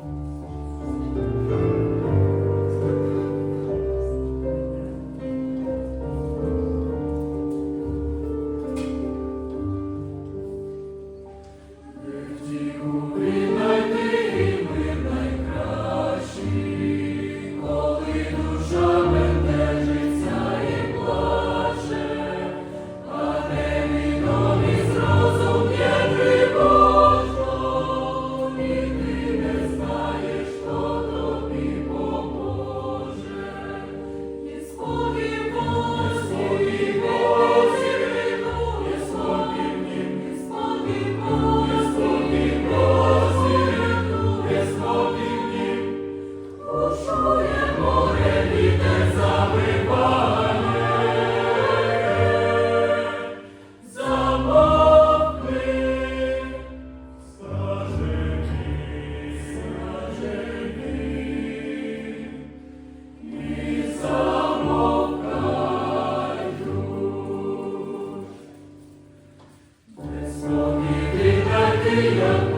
you. Ушує море, вітер забиває. freedom.